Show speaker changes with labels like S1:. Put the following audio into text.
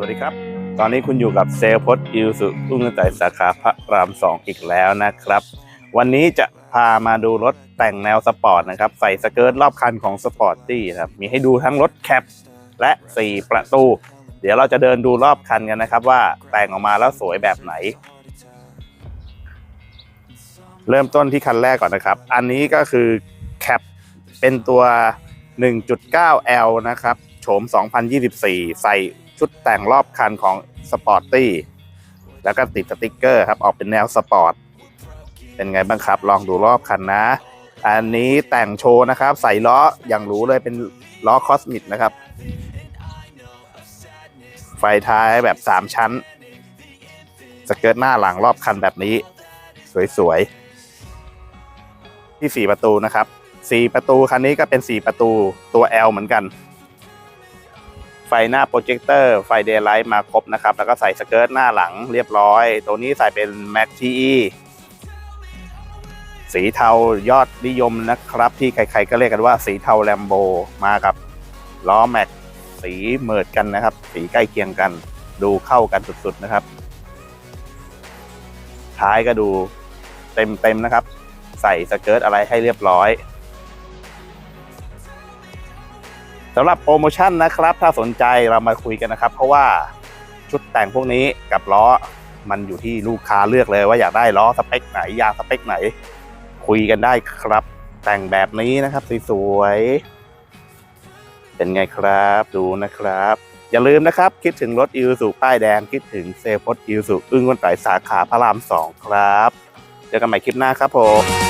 S1: สวัสดีครับ ตอนนี้คุณอยู่กับเซลพจน์อิวสุอุ้งไต่สาขาพระรามสองอีกแล้วนะครับ วันนี้จะพามาดูรถแต่งแนวสปอร์ตนะครับ ใส่สเกิร์ตรอบคันของสปอร์ตตี้ครับ มีให้ดูทั้งรถแคปและ 4 ประตู เดี๋ยวเราจะเดินดูรอบคันกันนะครับ ว่าแต่งออกมาแล้วสวยแบบไหน เริ่มต้นที่คันแรกก่อนนะครับ อันนี้ก็คือแคปเป็นตัว 1.9L นะครับ โฉม 2024 ใส่ ชุดแต่งรอบคันของสปอร์ตตี้แล้วก็ติดสติกเกอร์ครับออกเป็นแนวสปอร์ตเป็นไงบ้างครับ ลองดูรอบคันนะ อันนี้แต่งโชว์นะครับ ใส่ล้ออย่างหรู้เลยเป็นล้อคอสมิกนะครับ ไฟท้ายแบบ 3 ชั้น สเกิร์ตหน้าหลังรอบคันแบบนี้ สวยๆ ที่ 4 ประตูนะครับ 4 ประตูคันนี้ก็เป็น 4 ประตูตัว L เหมือนกัน ไฟหน้าโปรเจคเตอร์ไฟเดย์ไลท์มาครบนะครับ แล้วก็ใส่สเกิร์ตหน้าหลังเรียบร้อย ตัวนี้ใส่เป็น Max TE สีเทายอดนิยมนะครับ ที่ใครๆก็เรียกกันว่าสีเทาแลมโบมากับล้อแม็กสีเหมิดกันนะครับ สีใกล้เคียงกันดูเข้ากันสุดๆนะครับ ท้ายก็ดูเต็มๆนะครับ ใส่สเกิร์ตอะไรให้เรียบร้อย สำหรับโปรโมชั่นนะครับ ถ้าสนใจเรามาคุยกันนะครับ เพราะว่าชุดแต่งพวกนี้กับล้อมันอยู่ที่ลูกค้าเลือกเลยว่าอยากได้ล้อสเปคไหนยางสเปคไหน คุยกันได้ครับ แต่งแบบนี้นะครับสวยๆเป็นไงครับดูนะครับ อย่าลืมนะครับ คิดถึงรถอิวสุป้ายแดงคิดถึงเซลล์พจน์อิวสุอึ้งวันไตสาขาพระรามสองครับ เจอกันใหม่คลิปหน้าครับผม